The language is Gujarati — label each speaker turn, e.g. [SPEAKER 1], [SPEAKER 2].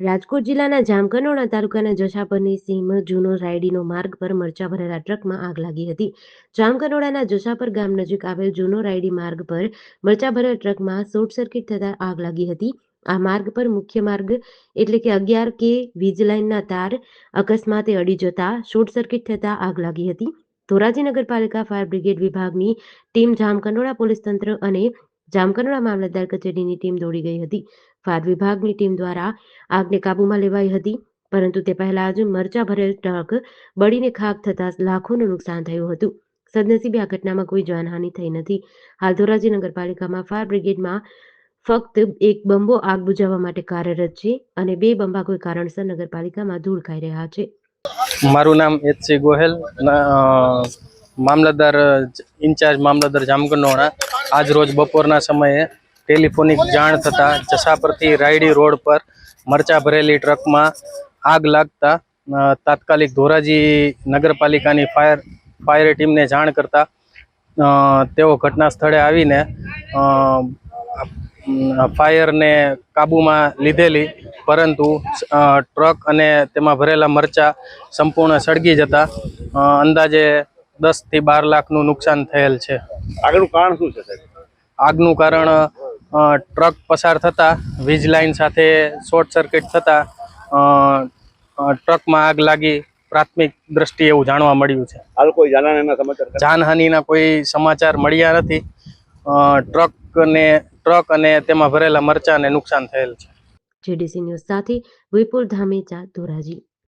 [SPEAKER 1] રાજકોટ જિલ્લાના જામકંડોરણા તાલુકાના જશાપરની સીમ જૂનો રાયડીનો માર્ગ પર મરચા ભરેલા ટ્રકમાં આગ લાગી હતી. જામકનોડાના જશાપર ગામ નજીક આવેલ જૂનો રાયડી માર્ગ પર મરચા ભરેલા ટ્રકમાં શોર્ટ સર્કિટ થતા આગ લાગી હતી. આ માર્ગ પર મુખ્ય માર્ગ એટલે કે અગિયાર કે વીજ લાઇનના તાર અકસ્માતે અડી જતા શોર્ટ સર્કિટ થતાં આગ લાગી હતી. ધોરાજી નગરપાલિકા ફાયર બ્રિગેડ વિભાગની ટીમ જામકંડોળા પોલીસ તંત્ર અને જામકંડોળા મામલતદાર કચેરીની ટીમ દોડી ગઈ હતી. ફાયર વિભાગની ટીમ દ્વારા આગને કાબૂમાં લેવાઈ હતી, પરંતુ તે પહેલા જ મરચા ભરેલ ટ્રક બળીને ખાક થતાં લાખોનું નુકસાન થયું હતું. સદનસીબે આ ઘટનામાં કોઈ જાનહાનિ થઈ નથી. હાલ ધોરાજી નગરપાલિકામાં ફાયર બ્રિગેડમાં ફક્ત એક બંબો આગ બુઝાવવા માટે કાર્યરત છે અને બે બંબા કોઈ કારણસર નગરપાલિકામાં ધૂળ ખાઈ રહ્યા છે.
[SPEAKER 2] મારું નામ એચ ગોહેલ મામલતદાર, ઇન્ચાર્જ મામલતદાર જામકંડોરણા આજ રોજ બપોરના સમયે ટેલિફોનિક જાણ થતાં જસાપરથી રાયડી રોડ પર મરચા ભરેલી ટ્રકમાં આગ લાગતા તાત્કાલિક ધોરાજી નગરપાલિકાની ફાયર ફાયર ટીમને જાણ કરતા તેઓ ઘટના સ્થળે આવીને ફાયરને કાબૂમાં લીધેલી પરંતુ ટ્રક અને તેમાં ભરેલા મરચા સંપૂર્ણ સળગી જતા અ, અંદાજે દસથી બાર લાખનું નુકસાન થયેલ છે.
[SPEAKER 3] આગનું કારણ શું છે સાહેબ?
[SPEAKER 2] આગનું કારણ ટ્રક પસાર થતા વીજ લાઇન સાથે શોર્ટ સર્કિટ થતાં ટ્રકમાં આગ લાગી પ્રાથમિક દ્રષ્ટિએ એવું જાણવા મળ્યું છે.
[SPEAKER 3] હાલ કોઈ જાનહાનીના સમાચાર
[SPEAKER 2] જાનહાનિના કોઈ સમાચાર મળ્યા નથી. ટ્રકને ટ્રક અને તેમાં ભરેલા મરચાને નુકસાન થયેલ છે.
[SPEAKER 1] જેડીસી ન્યૂઝ સાથે વિપુલ ધામેચા ધોરાજી.